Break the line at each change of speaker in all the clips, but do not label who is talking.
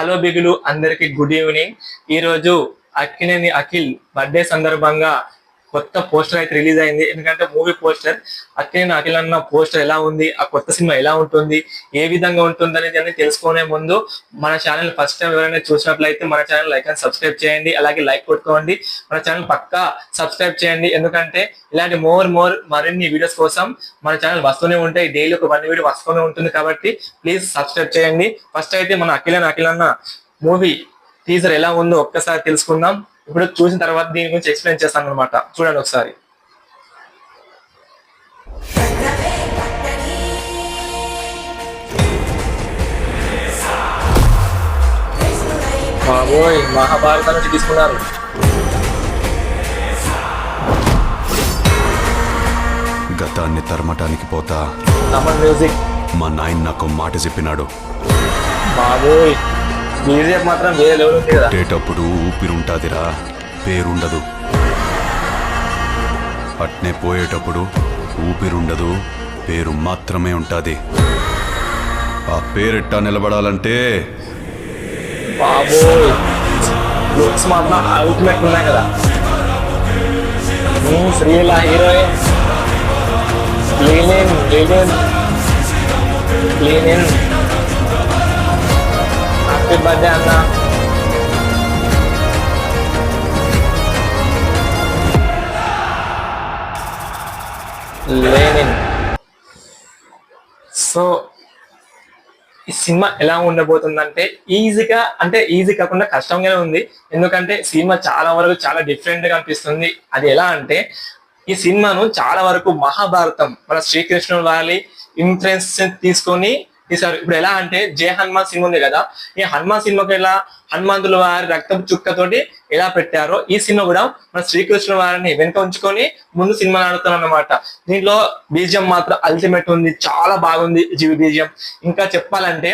Hello బిగులు అందరికి good evening. ఈ రోజు అక్కినేని అఖిల్ బర్త్డే సందర్భంగా కొత్త పోస్టర్ అయితే రిలీజ్ అయింది. ఎందుకంటే మూవీ పోస్టర్ అక్కినేని అఖిల్ అన్న పోస్టర్ ఎలా ఉంది ఆ కొత్త సినిమా ఎలా ఉంటుంది ఏ విధంగా ఉంటుంది అనేది తెలుసుకునే ముందు మన ఛానల్ ఫస్ట్ టైం ఎవరైనా చూసినట్లయితే మన ఛానల్ లైక్ అండ్ సబ్స్క్రైబ్ చేయండి. అలాగే లైక్ కొట్టుకోండి. మన ఛానల్ పక్కా సబ్స్క్రైబ్ చేయండి. ఎందుకంటే ఇలాంటి మోర్ మోర్ మరిన్ని వీడియోస్ కోసం మన ఛానల్ వస్తూనే ఉంటాయి. డైలీ ఒక వన్ వీడియో వస్తూనే ఉంటుంది కాబట్టి ప్లీజ్ సబ్స్క్రైబ్ చేయండి. ఫస్ట్ అయితే మన అఖిలన్ అఖిల్ అన్న మూవీ టీజర్ ఎలా ఉందో ఒక్కసారి తెలుసుకుందాం. ఇప్పుడు చూసిన తర్వాత దీని గురించి ఎక్స్ప్లెయిన్ చేస్తాను అనమాట చూడండి ఒకసారి. బాబోయ్ మహాభారతం నుంచి తీసుకున్నారు.
గతాన్ని తరమటానికి పోతా.
తమన్ మ్యూజిక్.
మా నాయన నాకు మాట చెప్పినాడు.
బాబోయ్. మ్యూజిక్ మాత్రం వేరే లెవెల్ ఉంది కదా.
పుట్టేటప్పుడు ఊపిరుంటాదిరా పేరుండదు. అట్నే పోయేటప్పుడు ఊపిరుండదు పేరు మాత్రమే ఉంటాది. ఆ పేరెట్టా నిలబడాలంటే
బాబోయ్. లుక్స్ మాత్రం అల్టిమేట్ ఉన్నాయి కదా. మ్మ్, Srila heroine Lenin Lenin Lenin happy birthday అన్న లేనిన్ సో ఈ సినిమా ఎలా ఉండబోతుందంటే ఈజీగా అంటే ఈజీ కాకుండా కష్టంగానే ఉంది. ఎందుకంటే సినిమా చాలా వరకు చాలా డిఫరెంట్గా అనిపిస్తుంది. అది ఎలా అంటే ఈ సినిమాను చాలా వరకు మహాభారతం మన శ్రీకృష్ణుడు వారి ఇన్ఫ్లుయెన్స్ తీసుకొని తీశారు ఇప్పుడు ఎలా అంటే జయ హనుమాన్ సినిమా ఉంది కదా ఈ హనుమాన్ సినిమాకి ఎలా హనుమంతుల వారి రక్తపు చుక్కతోటి ఎలా పెట్టారో ఈ సినిమా కూడా మన శ్రీకృష్ణ వారిని వెనుక ఉంచుకొని ముందు సినిమా ఆడుతున్నాం అన్నమాట దీంట్లో బీజియం మాత్రం అల్టిమేట్ ఉంది చాలా బాగుంది జీవి బీజియం. ఇంకా చెప్పాలంటే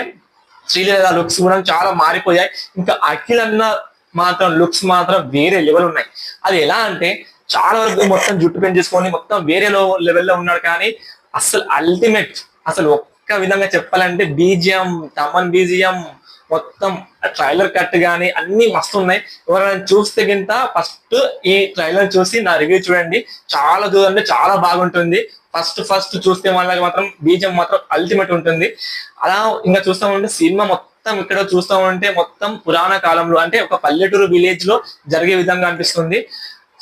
శ్రీలీల లుక్స్ కూడా చాలా మారిపోయాయి. ఇంకా అఖిల్ అన్న మాత్రం లుక్స్ మాత్రం వేరే లెవెల్ ఉన్నాయి. అది ఎలా అంటే చాలా వరకు మొత్తం జుట్టు పెంచేసుకొని మొత్తం వేరే లెవెల్లో ఉన్నాడు కానీ అసలు అల్టిమేట్ అసలు ఒక్క విధంగా చెప్పాలంటే బీజిఎం తమన్ బీజిఎం మొత్తం ట్రైలర్ కట్ గానీ అన్ని మస్తు ఉన్నాయి. ఎవరైనా చూస్తే గింత ఫస్ట్ ఈ ట్రైలర్ చూసి నా రివ్యూ చూడండి. చాలా దూరం చాలా బాగుంటుంది. ఫస్ట్ ఫస్ట్ చూస్తే వాళ్ళకి మాత్రం బీజం మాత్రం అల్టిమేట్ ఉంటుంది. అలా ఇంకా చూస్తా ఉంటే సినిమా మొత్తం ఇక్కడ చూస్తా ఉంటే మొత్తం పురాణ కాలంలో అంటే ఒక పల్లెటూరు విలేజ్లో జరిగే విధంగా అనిపిస్తుంది.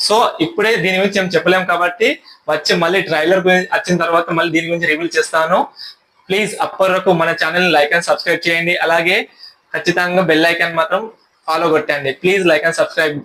సో ఇప్పుడే దీని గురించి మేము చెప్పలేం కాబట్టి వచ్చి మళ్ళీ ట్రైలర్ గురించి వచ్చిన తర్వాత మళ్ళీ దీని గురించి రివ్యూ చేస్తాను. ప్లీజ్ అప్పటి వరకు మన ఛానల్ లైక్ అండ్ సబ్స్క్రైబ్ చేయండి. అలాగే ఖచ్చితంగా బెల్ ఐకాన్ మాత్రం ఫాలో కొట్టండి. Please like and subscribe